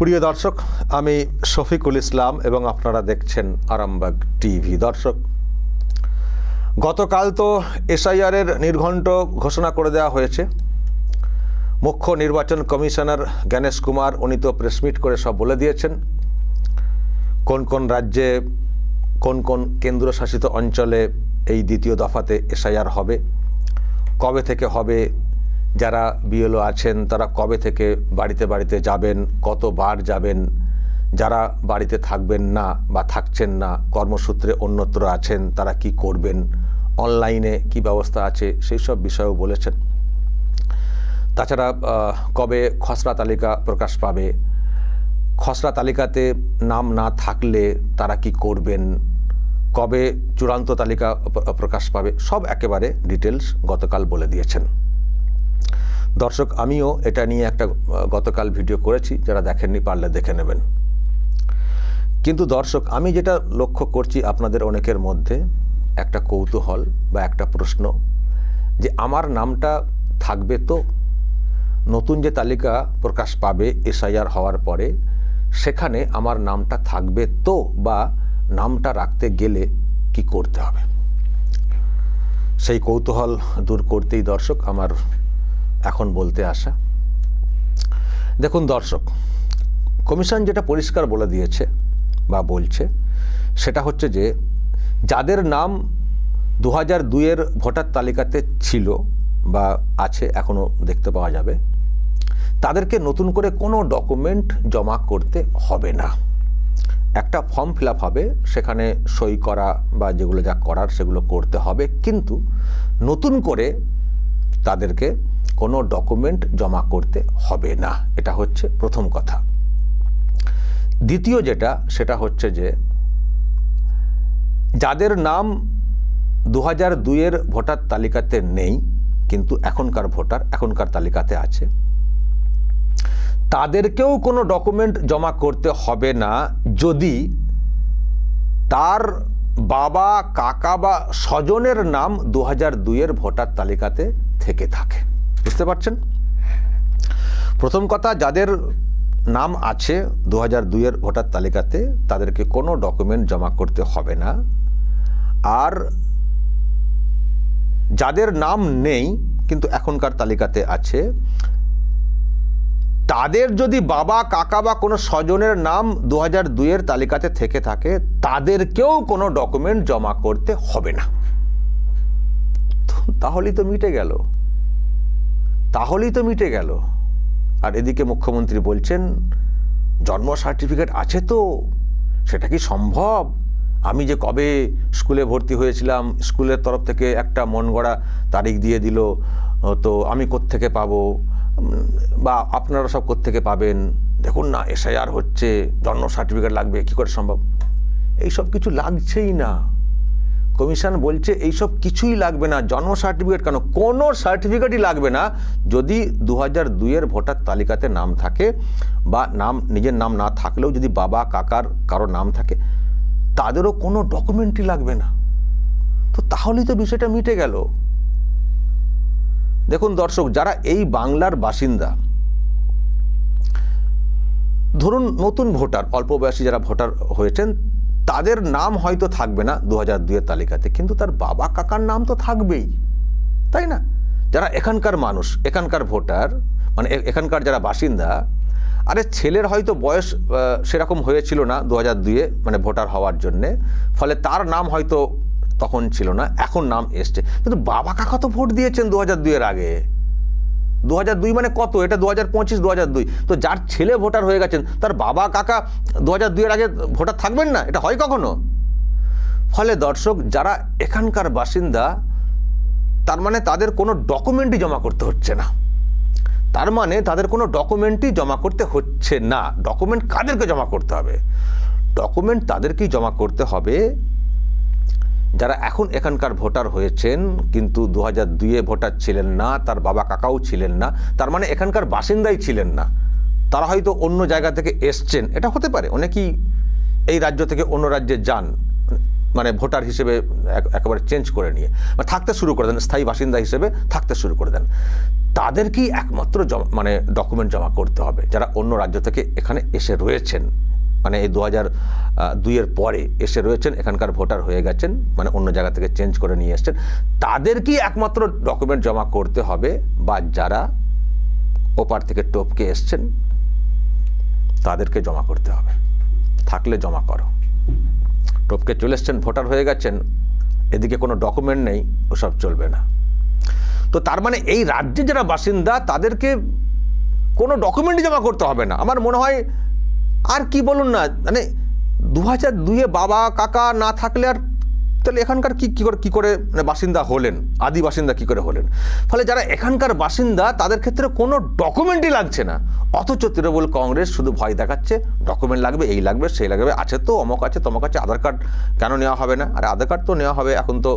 প্রিয় দর্শক, আমি শফিকুল ইসলাম এবং আপনারা দেখছেন আরামবাগ টিভি। দর্শক, গতকাল তো এসআইআরের নির্ঘণ্ট ঘোষণা করে দেওয়া হয়েছে। মুখ্য নির্বাচন কমিশনার জ্ঞানেশ কুমার, উনি তো প্রেসমিট করে সব বলে দিয়েছেন। কোন কোন রাজ্যে, কোন কোন কেন্দ্রশাসিত অঞ্চলে এই দ্বিতীয় দফাতে এসআইআর হবে, কবে থেকে হবে যারা বিএলও আছেন, তারা কবে থেকে বাড়িতে বাড়িতে যাবেন, কতবার যাবেন, যারা বাড়িতে থাকবেন না বা থাকছেন না, কর্মসূত্রে অন্যত্র আছেন, তারা কি করবেন, অনলাইনে কি ব্যবস্থা আছে, সেই সব বিষয়েও বলেছেন। তাছাড়া কবে খসড়া তালিকা প্রকাশ পাবে, খসড়া তালিকাতে নাম না থাকলে তারা কি করবেন, কবে চূড়ান্ত তালিকা প্রকাশ পাবে, সব একেবারে ডিটেলস গতকাল বলে দিয়েছেন। দর্শক, আমিও এটা নিয়ে একটা গতকাল ভিডিও করেছি, যারা দেখেননি পারলে দেখে নেবেন। কিন্তু দর্শক, আমি যেটা লক্ষ্য করছি আপনাদের অনেকের মধ্যে, একটা কৌতূহল বা একটা প্রশ্ন যে আমার নামটা থাকবে তো? নতুন যে তালিকা প্রকাশ পাবে এসআইআর হওয়ার পরে, সেখানে আমার নামটা থাকবে তো? বা নামটা রাখতে গেলে কি করতে হবে? সেই কৌতূহল দূর করতেই দর্শক, আমার এখন বলতে আসা। দেখুন দর্শক, কমিশন যেটা পরিষ্কার বলে দিয়েছে বা বলছে, সেটা হচ্ছে যে যাদের নাম দু হাজার দুইয়ের ভোটার তালিকাতে ছিল বা আছে এখনও দেখতে পাওয়া যাবে, তাদেরকে নতুন করে কোনো ডকুমেন্ট জমা করতে হবে না। একটা ফর্ম ফিল হবে, সেখানে সই করা বা যেগুলো যা করার সেগুলো করতে হবে, কিন্তু নতুন করে তাদেরকে কোনো ডকুমেন্ট জমা করতে হবে না। এটা হচ্ছে প্রথম কথা। দ্বিতীয় যেটা, সেটা হচ্ছে যে, যাদের নাম দু হাজার দুইয়ের ভোটার তালিকাতে নেই, কিন্তু এখনকার ভোটার এখনকার তালিকাতে আছে, তাদেরকেও কোনো ডকুমেন্ট জমা করতে হবে না, যদি তার বাবা, কাকা বা স্বজনের নাম দু হাজার দুইয়ের ভোটার তালিকাতে থেকে থাকে। বুঝতে পারছেন? প্রথম কথা, যাদের নাম আছে দু হাজার দুইয়ের ভোটার তালিকাতে, তাদেরকে কোনো ডকুমেন্ট জমা করতে হবে না। আর যাদের নাম নেই, কিন্তু এখনকার তালিকাতে আছে, তাদের যদি বাবা, কাকা বা কোনো স্বজনের নাম দু হাজার দুইয়ের তালিকাতে থেকে থাকে, তাদেরকেও কোনো ডকুমেন্ট জমা করতে হবে না। তাহলেই তো মিটে গেল। তাহলেই তো মিটে গেল। আর এদিকে মুখ্যমন্ত্রী বলছেন, জন্ম সার্টিফিকেট আছে তো, সেটা কি সম্ভব? আমি যে কবে স্কুলে ভর্তি হয়েছিলাম, স্কুলের তরফ থেকে একটা মন গড়া তারিখ দিয়ে দিল, তো আমি কোত্থেকে পাবো? বা আপনারা সব কোত্থেকে পাবেন? দেখুন না, এসআইআর হচ্ছে, জন্ম সার্টিফিকেট লাগবে, কি করে সম্ভব? এই সব কিছু লাগছেই না। কমিশন বলছে এইসব কিছুই লাগবে না, জন্ম সার্টিফিকেট কেন? কোনো সার্টিফিকেটই লাগবে না। যদি দু হাজার দুইয়ের ভোটার তালিকাতে নাম থাকে বা নাম, নিজের নাম না থাকলেও যদি বাবা, কাকার কারও নাম থাকে, তাদেরও কোনো ডকুমেন্টই লাগবে না। তো তাহলেই তো বিষয়টা মিটে গেল। দেখুন দর্শক, যারা এই বাংলার বাসিন্দা, ধরুন নতুন ভোটার, অল্প বয়সী যারা ভোটার হয়েছেন তাদের নাম হয়তো থাকবে না দু হাজার দুইয়ের তালিকাতে, কিন্তু তার বাবা কাকার নাম তো থাকবেই, তাই না? যারা এখানকার মানুষ, এখানকার ভোটার মানে এখানকার যারা বাসিন্দা, আরে ছেলের হয়তো বয়স সেরকম হয়েছিল না দু হাজার দুইয়ে মানে ভোটার হওয়ার জন্যে, ফলে তার নাম হয়তো তখন ছিল না, এখন নাম এসছে। কিন্তু বাবা কাকা তো ভোট দিয়েছেন দু হাজার দুইয়ের আগে। দু দুই মানে কত? এটা দু হাজার পঁচিশ, দু দুই। তো যার ছেলে ভোটার হয়ে গেছেন, তার বাবা, কাকা দু হাজার দুইয়ের আগে ভোটার থাকবেন না? এটা হয় কখনো? ফলে দর্শক, যারা এখানকার বাসিন্দা, তার মানে তাদের কোনো ডকুমেন্টই জমা করতে হচ্ছে না। তার মানে তাদের কোনো ডকুমেন্টই জমা করতে হচ্ছে না। ডকুমেন্ট কাদেরকে জমা করতে হবে? ডকুমেন্ট তাদেরকেই জমা করতে হবে যারা এখন এখানকার ভোটার হয়েছেন, কিন্তু দু হাজার দুইয়ে ভোটার ছিলেন না, তার বাবা কাকাও ছিলেন না, তার মানে এখানকার বাসিন্দাই ছিলেন না। তারা হয়তো অন্য জায়গা থেকে এসছেন, এটা হতে পারে, অনেকেই এই রাজ্য থেকে অন্য রাজ্যে যান মানে ভোটার হিসেবে এক- একেবারে চেঞ্জ করে নিয়ে। মানে থাকতে শুরু করে দেন, স্থায়ী বাসিন্দা হিসেবে থাকতে শুরু করে দেন। তাদেরকেই একমাত্র মানে ডকুমেন্ট জমা করতে হবে, যারা অন্য রাজ্য থেকে এখানে এসে রয়েছেন? মানে এই দু হাজার দুইয়ের পরে এসে রয়েছেন, এখানকার ভোটার হয়ে গেছেন মানে অন্য জায়গা থেকে চেঞ্জ করে নিয়ে এসছেন। তাদেরকেই একমাত্র ডকুমেন্ট জমা করতে হবে বা যারা ওপার থেকে টপকে এসছেন, তাদেরকে জমা করতে হবে? থাকলে জমা করো। টপকে চলে এসছেন, ভোটার হয়ে গেছেন, এদিকে কোনো ডকুমেন্ট নেই, ওসব চলবে না। তো তার মানে এই রাজ্যে যারা বাসিন্দা, তাদেরকে কোনো ডকুমেন্টই জমা করতে হবে না। আমার মনে হয় আর কি বলুন না মানে দু হাজার দুইয়ে বাবা, কাকা না থাকলে আর তাহলে এখানকার কি, কী করে কী করে মানে বাসিন্দা হলেন, আদি বাসিন্দা কী করে হলেন? ফলে যারা এখানকার বাসিন্দা, তাদের ক্ষেত্রে কোনো ডকুমেন্টই লাগছে না। অথচ তৃণমূল কংগ্রেস শুধু ভয় দেখাচ্ছে ডকুমেন্ট লাগবে, এই লাগবে, সেই লাগবে, আছে তো, অমক আছে, তমক আছে, আধার কার্ড কেন নেওয়া হবে না? আর আধার কার্ড তো নেওয়া হবে, এখন তো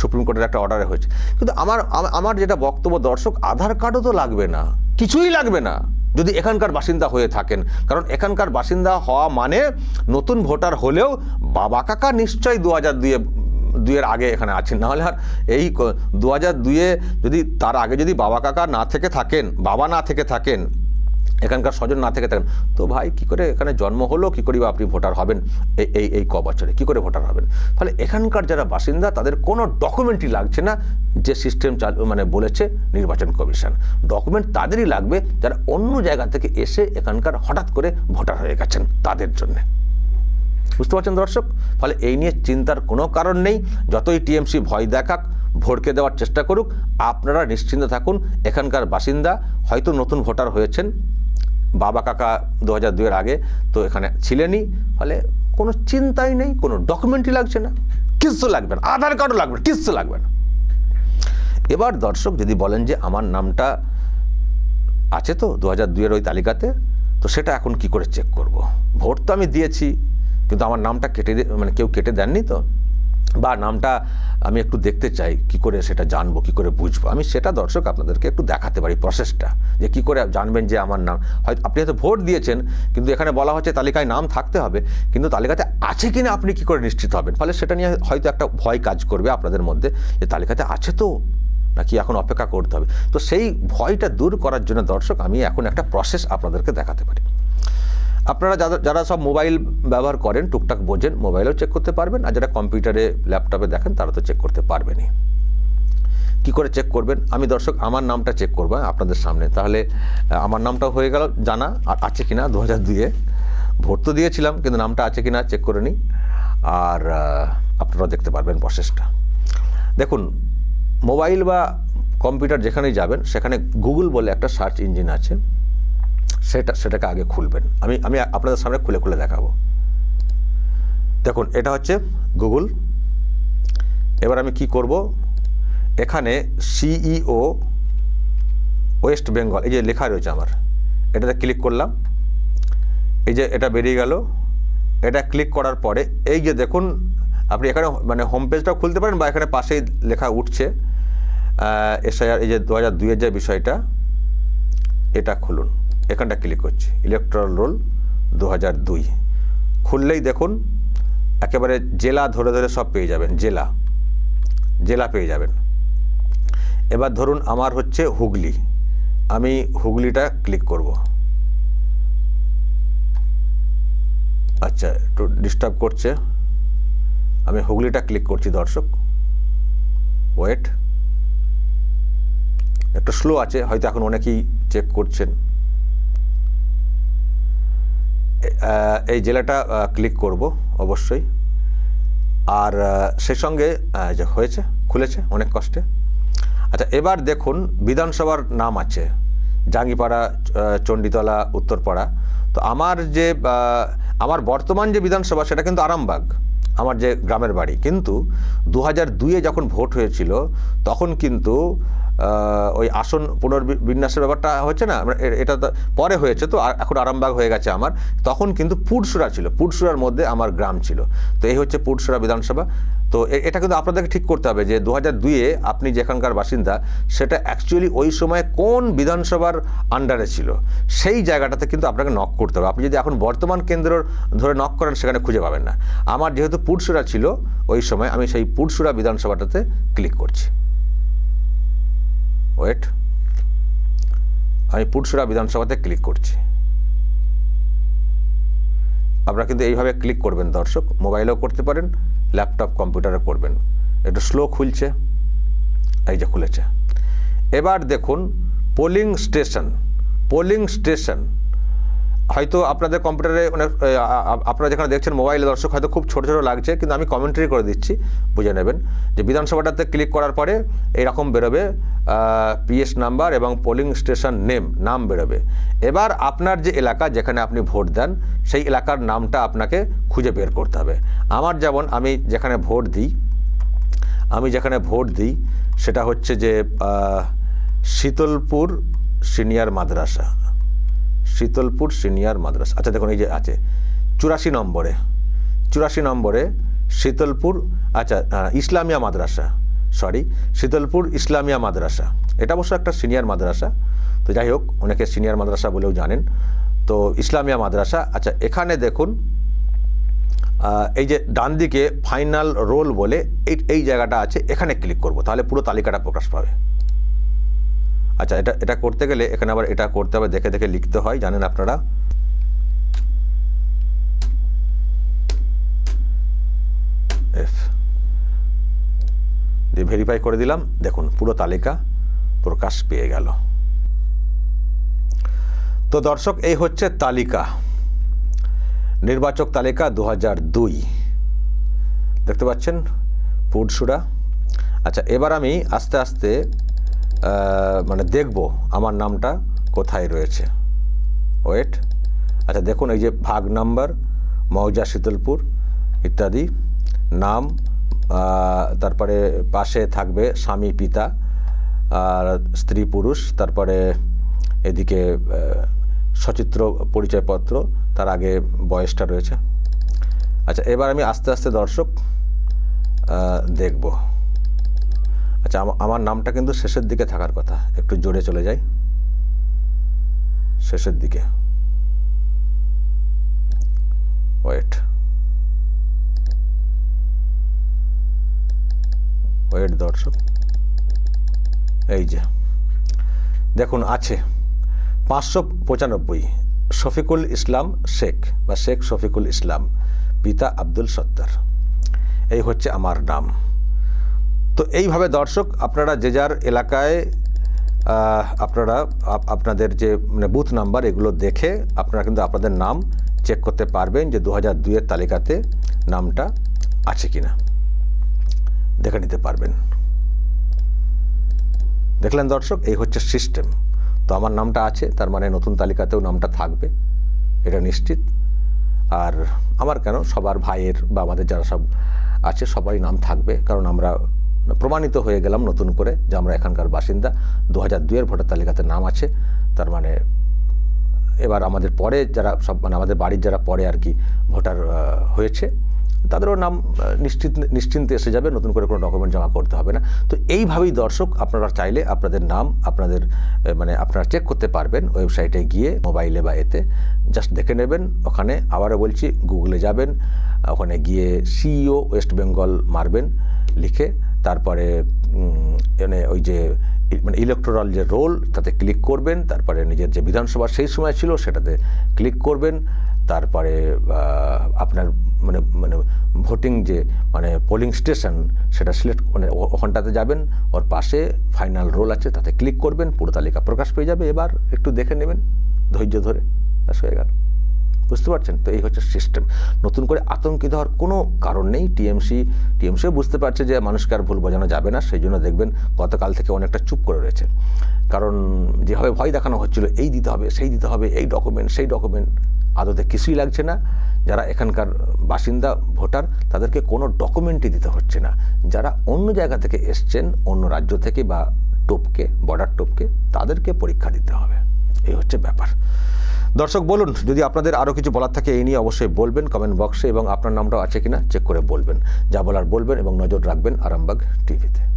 সুপ্রিম কোর্টের একটা অর্ডারে হয়েছে। কিন্তু আমার আমার যেটা বক্তব্য দর্শক, আধার কার্ডও তো লাগবে না, কিছুই লাগবে না। যদি এখানকার বাসিন্দা হয়ে থাকেন। কারণ এখানকার বাসিন্দা হওয়া মানে নতুন ভোটার হলেও বাবা কাকা নিশ্চয়ই দু হাজার দুয়ে দুইয়ের আগে এখানে আছেন। নাহলে আর এই দু হাজার দুয়ে যদি, তার আগে যদি বাবা কাকা না থেকে থাকেন, বাবা না থেকে থাকেন এখানকার স্বজন না থেকে থাকেন। তো ভাই, কি করে এখানে জন্ম হলো? কি করে আপনি ভোটার হবেন? এই এই এই ক বছরে কি করে ভোটার হবেন? ফলে এখানকার যারা বাসিন্দা, তাদের কোনো ডকুমেন্টই লাগছে না যে সিস্টেম চালু মানে বলেছে নির্বাচন কমিশন। ডকুমেন্ট তাদেরই লাগবে যারা অন্য জায়গা থেকে এসে এখানকার হঠাৎ করে ভোটার হয়ে গেছেন তাদের জন্যে। বুঝতে পারছেন দর্শক? ফলে এই নিয়ে চিন্তার কোনো কারণ নেই। যতই টিএমসি ভয় দেখাক, ভোটকে দেওয়ার চেষ্টা করুক, আপনারা নিশ্চিন্ত থাকুন। এখানকার বাসিন্দা হয়তো নতুন ভোটার হয়েছেন বাবা কাকা দু হাজার দুয়ের আগে তো এখানে ছিলেনই। ফলে কোনো চিন্তাই নেই, কোনো ডকুমেন্টই লাগছে না। কিচ্ছু লাগবে না। আধার কার্ডও লাগবে না, কিচ্ছু লাগবে না। এবার দর্শক যদি বলেন যে আমার নামটা আছে তো দু হাজার দুইয়ের ওই তালিকাতে, তো সেটা এখন কি করে চেক করব। ভোট তো আমি দিয়েছি, কিন্তু আমার নামটা কেটে মানে কেউ কেটে দেননি তো। বা নামটা আমি একটু দেখতে চাই, কি করে সেটা জানব, কি করে বুঝব। আমি সেটা দর্শক আপনাদেরকে একটু দেখাতে পারি প্রসেসটা যে কি করে জানবেন যে আমার নাম, হয়তো আপনি হয়তো ভোট দিয়েছেন, কিন্তু এখানে বলা হচ্ছে তালিকায় নাম থাকতে হবে, কিন্তু তালিকাতে আছে কিনা আপনি কি করে নিশ্চিত হবেন? ফলে সেটা নিয়ে হয়তো একটা ভয় কাজ করবে আপনাদের মধ্যে, যে তালিকাতে আছে তো, নাকি এখন অপেক্ষা করতে হবে? তো সেই ভয়টা দূর করার জন্য দর্শক আমি এখন একটা প্রসেস আপনাদেরকে দেখাতে পারি। আপনারা যারা যারা সব মোবাইল ব্যবহার করেন টুকটাক বোঝেন মোবাইলেও চেক করতে পারবেন আর যারা কম্পিউটারে ল্যাপটপে দেখেন তারা তো চেক করতে পারবেনই। কি করে চেক করবেন? আমি দর্শক আমার নামটা চেক করব হ্যাঁ, আপনাদের সামনে। তাহলে আমার নামটা হয়ে গেল জানা আর আছে কি না দু হাজার দুইয়ে ভোট তো দিয়েছিলাম কিন্তু নামটা আছে কি না চেক করে নিই। আর আপনারা দেখতে পারবেন প্রসেসটা দেখুন মোবাইল বা কম্পিউটার যেখানেই যাবেন সেখানে গুগল বলে একটা সার্চ ইঞ্জিন আছে। সেটা, সেটাকে আগে খুলবেন। আমি আমি আপনাদের সামনে খুলে খুলে দেখাবো। দেখুন, এটা হচ্ছে গুগল এবার আমি কি করব? এখানে সিইও ওয়েস্ট বেঙ্গল এই যে লেখা রয়েছে আমার। এটাতে ক্লিক করলাম। এই যে এটা বেরিয়ে গেল। এটা ক্লিক করার পরে, এই যে দেখুন, আপনি এখানে মানে হোম পেজটাও খুলতে পারেন বা এখানে পাশেই লেখা উঠছে। এসআইআর এই যে দু হাজার দুইয়ের যে বিষয়টা, এটা খুলুন। এখানটা ক্লিক করছি। ইলেকট্রাল রোল দু দুই। খুললেই দেখুন, একেবারে জেলা ধরে ধরে সব পেয়ে যাবেন, জেলা। জেলা পেয়ে যাবেন। এবার ধরুন আমার হচ্ছে হুগলি। আমি হুগলিটা ক্লিক করব। আচ্ছা একটু ডিস্টার্ব করছে। আমি হুগলিটা ক্লিক করছি, দর্শক। ওয়েট একটু স্লো আছে, হয়তো এখন অনেকেই চেক করছেন। এই জেলাটা ক্লিক করব অবশ্যই। আর সে সঙ্গে যে হয়েছে, খুলেছে অনেক কষ্টে। আচ্ছা এবার দেখুন, বিধানসভার নাম আছে, জাঙ্গিপাড়া চণ্ডীতলা, উত্তরপাড়া। তো আমার যে আমার বর্তমান যে বিধানসভা, সেটা কিন্তু আরামবাগ, আমার যে গ্রামের বাড়ি। কিন্তু দু হাজার দুইয়ে যখন ভোট হয়েছিল, তখন কিন্তু ওই আসন পুনর্বিন্যাসের ব্যাপারটা হচ্ছে না? এটা পরে হয়েছে তো এখন আরামবাগ হয়ে গেছে আমার। তখন কিন্তু পুরসুরা ছিল পুরসুরার মধ্যে আমার গ্রাম ছিল। তো এই হচ্ছে পুরসুরা বিধানসভা। তো এটা কিন্তু আপনাদেরকে ঠিক করতে হবে যে দু হাজার দুইয়ে আপনি যেখানকার বাসিন্দা, সেটা অ্যাকচুয়ালি ওই সময় কোন বিধানসভার আন্ডারে ছিল? সেই জায়গাটাতে কিন্তু আপনাকে নক করতে হবে। আপনি যদি এখন বর্তমান কেন্দ্রর ধরে নক করেন, সেখানে খুঁজে পাবেন না। আমার যেহেতু পুরসুরা ছিল, ওই সময় আমি সেই পুরসুরা বিধানসভাটাতে ক্লিক করছি। ওয়েট আমি পুটসুরা বিধানসভাতে ক্লিক করছি। আপনারা কিন্তু এইভাবে ক্লিক করবেন দর্শক। মোবাইলেও করতে পারেন ল্যাপটপ কম্পিউটারে করবেন। একটু স্লো খুলছে, এই যে খুলেছে। এবার দেখুন পোলিং স্টেশন পোলিং স্টেশন হয়তো আপনাদের কম্পিউটারে অনেক আপনারা যেখানে দেখছেন মোবাইলে দর্শক হয়তো খুব ছোট ছোট লাগছে, কিন্তু আমি কমেন্ট্রি করে দিচ্ছি, বুঝে নেবেন। যে বিধানসভাটাতে ক্লিক করার পরে এরকম বেরোবে পিএস নাম্বার এবং পোলিং স্টেশন নেম, নাম বেরোবে। এবার আপনার যে এলাকা যেখানে আপনি ভোট দেন, সেই এলাকার নামটা আপনাকে খুঁজে বের করতে হবে। আমার যেমন আমি যেখানে ভোট দিই, আমি যেখানে ভোট দিই, সেটা হচ্ছে যে শীতলপুর সিনিয়র মাদ্রাসা। শীতলপুর সিনিয়র মাদ্রাসা। আচ্ছা দেখুন, এই যে আছে, চুরাশি নম্বরে চুরাশি নম্বরে শীতলপুর আচ্ছা ইসলামিয়া মাদ্রাসা সরি শীতলপুর ইসলামিয়া মাদ্রাসা। এটা অবশ্য একটা সিনিয়র মাদ্রাসা, তো যাই হোক, অনেকে সিনিয়র মাদ্রাসা বলেও জানেন। তো ইসলামিয়া মাদ্রাসা আচ্ছা এখানে দেখুন এই যে ডান দিকে ফাইনাল রোল বলে এই এই জায়গাটা আছে, এখানে ক্লিক করব, তাহলে পুরো তালিকাটা প্রকাশ পাবে। আচ্ছা এটা এটা করতে গেলে এখানে আবার এটা করতে হবে, দেখে দেখে লিখতে হয়, জানেন আপনারা? এফ দিয়ে ভেরিফাই করে দিলাম, দেখুন, পুরো তালিকা প্রকাশ পেয়ে গেল। তো দর্শক, এই হচ্ছে তালিকা। নির্বাচক তালিকা দু দুই। দেখতে পাচ্ছেন, পুরসুরা। আচ্ছা এবার আমি আস্তে আস্তে মানে দেখব আমার নামটা কোথায় রয়েছে। ওয়েট আচ্ছা দেখুন, এই যে ভাগ নাম্বার, মৌজা শীতলপুর, ইত্যাদি, নাম তারপরে পাশে থাকবে স্বামী, পিতা, আর স্ত্রী, পুরুষ, তারপরে এদিকে সচিত্র, পরিচয়পত্র, তার আগে বয়সটা রয়েছে। আচ্ছা এবার আমি আস্তে আস্তে দর্শক দেখব। আচ্ছা আমার নামটা কিন্তু শেষের দিকে থাকার কথা। একটু জোরে চলে যাই। শেষের দিকে। ওয়েট ওয়েট দর্শক। এই যে। দেখুন, আছে পাঁচশো পঁচানব্বই শফিকুল ইসলাম শেখ বা শেখ শফিকুল ইসলাম, পিতা আব্দুল সত্তার। এই হচ্ছে আমার নাম। তো এইভাবে দর্শক আপনারা যে যার এলাকায় আপনারা আপ- আপনাদের যে মানে বুথ নাম্বার এগুলো দেখে আপনারা কিন্তু আপনাদের নাম চেক করতে পারবেন যে দু হাজার দুইয়ের তালিকাতে নামটা আছে কি না দেখে নিতে পারবেন। দেখলেন দর্শক? এই হচ্ছে সিস্টেম তো আমার নামটা আছে, তার মানে নতুন তালিকাতেও নামটা থাকবে, এটা নিশ্চিত। আর আমার কেন? সবার ভাইয়ের বা আমাদের যারা সব আছে, সবারই নাম থাকবে, কারণ আমরা প্রমাণিত হয়ে গেলাম নতুন করে যে আমরা এখানকার বাসিন্দা। দু হাজার দুইয়ের ভোটার তালিকাতে নাম আছে। তার মানে এবার আমাদের পরে যারা সব মানে আমাদের বাড়ির যারা পরে আর কি ভোটার হয়েছে, তাদেরও নাম নিশ্চিত, নিশ্চিন্তে এসে যাবে। নতুন করে কোনো ডকুমেন্ট জমা করতে হবে না। তো এইভাবেই দর্শক, আপনারা চাইলে আপনাদের নাম, আপনাদের মানে আপনারা চেক করতে পারবেন ওয়েবসাইটে গিয়ে মোবাইলে বা এতে। জাস্ট দেখে নেবেন। ওখানে আবারও বলছি গুগলে যাবেন। ওখানে গিয়ে সিইও ওয়েস্ট বেঙ্গল মারবেন, লিখে তারপরে মানে ওই যে মানে ইলেকট্রাল যে রোল তাতে ক্লিক করবেন, তারপরে নিজের যে বিধানসভা সেই সময় ছিল সেটাতে ক্লিক করবেন, তারপরে আপনার মানে মানে ভোটিং যে মানে পোলিং স্টেশন সেটা সিলেক্ট মানে ওখানটাতে যাবেন, ওর পাশে ফাইনাল রোল আছে, তাতে ক্লিক করবেন, পুরো তালিকা প্রকাশ পেয়ে যাবে, এবার একটু দেখে নেবেন, ধৈর্য ধরে হয়ে গেল। বুঝতে পারছেন? তো এই হচ্ছে সিস্টেম নতুন করে আতঙ্কিত হওয়ার কোনো কারণ নেই। টিএমসি, টিএমসিও বুঝতে পারছে যে মানুষকে আর ভুল বোঝানো যাবে না। সেই জন্য দেখবেন গতকাল থেকে অনেকটা চুপ করে রয়েছে। কারণ যেভাবে ভয় দেখানো হচ্ছিল, এই দিতে হবে, সেই দিতে হবে, এই ডকুমেন্ট সেই ডকুমেন্ট আদতে কিছুই লাগছে না। যারা এখানকার বাসিন্দা, ভোটার, তাদেরকে কোনো ডকুমেন্টই দিতে হচ্ছে না। যারা অন্য জায়গা থেকে এসছেন, অন্য রাজ্য থেকে বা টোপকে বর্ডার টোপকে, তাদেরকে পরীক্ষা দিতে হবে। এই হচ্ছে ব্যাপার। দর্শক, বলুন, যদি আপনাদের আরও কিছু বলার থাকে, এই নিয়ে অবশ্যই বলবেন কমেন্ট বক্সে এবং আপনার নামটাও আছে কিনা, চেক করে বলবেন। যা বলার বলবেন এবং নজর রাখবেন আরামবাগ টিভিতে।